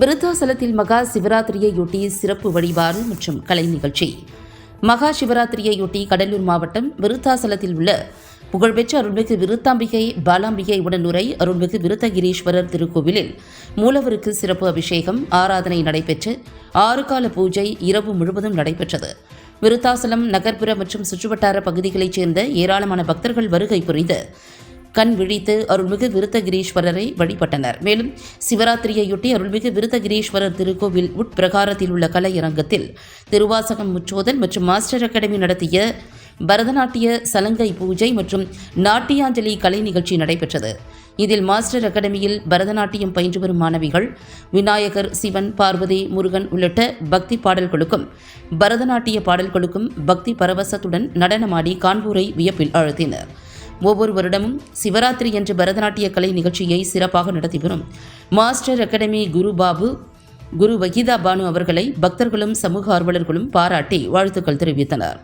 விருத்தாசலத்தில் மகா சிவராத்திரியையொட்டி சிறப்பு வழிபாடு மற்றும் கலை நிகழ்ச்சி. மகா சிவராத்திரியையொட்டி கடலூர் மாவட்டம் விருத்தாசலத்தில் உள்ள புகழ்பெற்ற அருள்மிகு விருத்தாம்பிகை பாலாம்பிகை உடனுரை அருள்மிகு விருத்தகிரீஸ்வரர் திருக்கோவிலில் மூலவருக்கு சிறப்பு அபிஷேகம் ஆராதனை நடைபெற்று ஆறு கால பூஜை இரவு முழுவதும் நடைபெற்றது. விருத்தாசலம் நகர்ப்புற மற்றும் சுற்றுவட்டார பகுதிகளைச் சேர்ந்த ஏராளமான பக்தர்கள் வருகை புரிந்து கண் விழித்து அருள்மிகு விருத்தகிரீஸ்வரரை வழிபட்டனர். மேலும் சிவராத்திரியையொட்டி அருள்மிகு விருத்தகிரீஸ்வரர் திருக்கோவில் உட்பிரகாரத்தில் உள்ள கலையரங்கத்தில் திருவாசகம் முற்றோதல் மற்றும் மாஸ்டர் அகாடமி நடத்திய பரதநாட்டிய சலங்கை பூஜை மற்றும் நாட்டியாஞ்சலி கலை நிகழ்ச்சி நடைபெற்றது. இதில் மாஸ்டர் அகாடமியில் பரதநாட்டியம் பயின்று வரும் மாணவிகள் விநாயகர் சிவன் பார்வதி முருகன் உள்ளிட்ட பக்தி பாடல்களுக்கும் பரதநாட்டிய பாடல்களுக்கும் பக்தி பரவசத்துடன் நடனமாடி காண்பூரை வியப்பில் ஆழ்த்தினர். ஒவ்வொரு வருடமும் சிவராத்திரி என்ற பரதநாட்டிய கலை நிகழ்ச்சியை சிறப்பாக நடத்தி வரும். மாஸ்டர் அகாடமி குரு பாபு குரு வகிதா பானு அவர்களை பக்தர்களும் சமூக ஆர்வலர்களும் பாராட்டி வாழ்த்துக்கள் தெரிவித்தனர்.